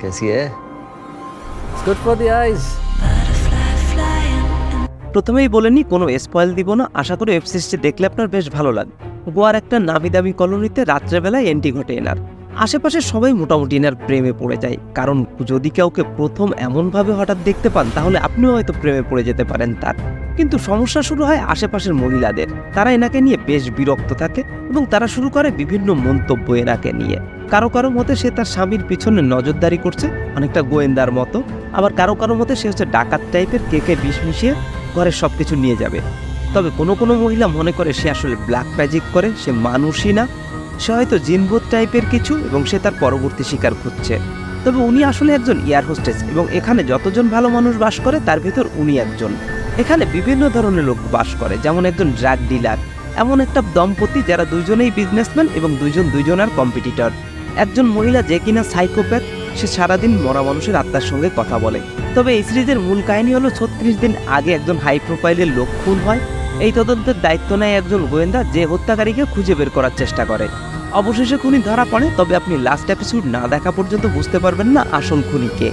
कैसी है good for the আইজ প্রথমেই বলেনি কোনো স্পয়েল দিব না আশা করি ওয়েব সিরিজটি দেখলে আপনার বেশ ভালো লাগবে গোয়ার একটা নামি দামি কলোনিতে রাত্রেবেলায় এন্ট্রি ঘটে এনার আশেপাশে সবাই মোটামুটি এনার প্রেমে পড়ে যায় কারণ যদি কাউকে প্রথম এমনভাবে হঠাৎ দেখতে পান তাহলে আপনিও হয়তো প্রেমে পড়ে যেতে পারেন তার কিন্তু সমস্যা শুরু হয় আশেপাশের মহিলাদের তারা এনাকে নিয়ে বেশ বিরক্ত থাকে এবং তারা শুরু করে বিভিন্ন মন্তব্য এনাকে নিয়ে কারও কারও মতে সে তার স্বামীর পিছনে নজরদারি করছে, অনেকটা গোয়েন্দার মতো। আবার কারও কারও মতে সে হচ্ছে ডাকাত টাইপের কেকে বিষ মিশিয়ে ঘরের সব কিছু নিয়ে যাবে। তবে কোনো কোনো মহিলা মনে করে সে আসলে ব্ল্যাক ম্যাজিক করে, সে মানুষই না। সে হয়তো জিনভূত টাইপের কিছু এবং সে তার পরবর্তী শিকার খুঁজছে। তবে উনি আসলে একজন এয়ার হোস্টেস এবং এখানে যতজন ভালো মানুষ বাস করে, তার ভিতর উনি একজন। এখানে বিভিন্ন ধরনের লোক বাস করে, যেমন একজন ড্রাগ ডিলার এমন একটা দম্পতি যারা দুজনেই বিজনেসম্যান এবং দুইজন দুইজনার কম্পিটিটর একজন মহিলা যে কিনা সাইকোপ্যাথ, সে সারাদিন মরা মানুষের আত্মার সঙ্গে কথা বলে। তবে এই সিরিজের মূল কাহিনী হলো ছত্রিশ দিন আগে একজন হাই প্রোফাইলের লোক খুন হয়। এই তদন্তের দায়িত্ব নেয় একজন গোয়েন্দা যে হত্যাকারীকে খুঁজে বের করার চেষ্টা করে। অবশেষে খুনি ধরা পড়ে, তবে আপনি লাস্ট এপিসোড না দেখা পর্যন্ত বুঝতে পারবেন না আসল খুনিকে।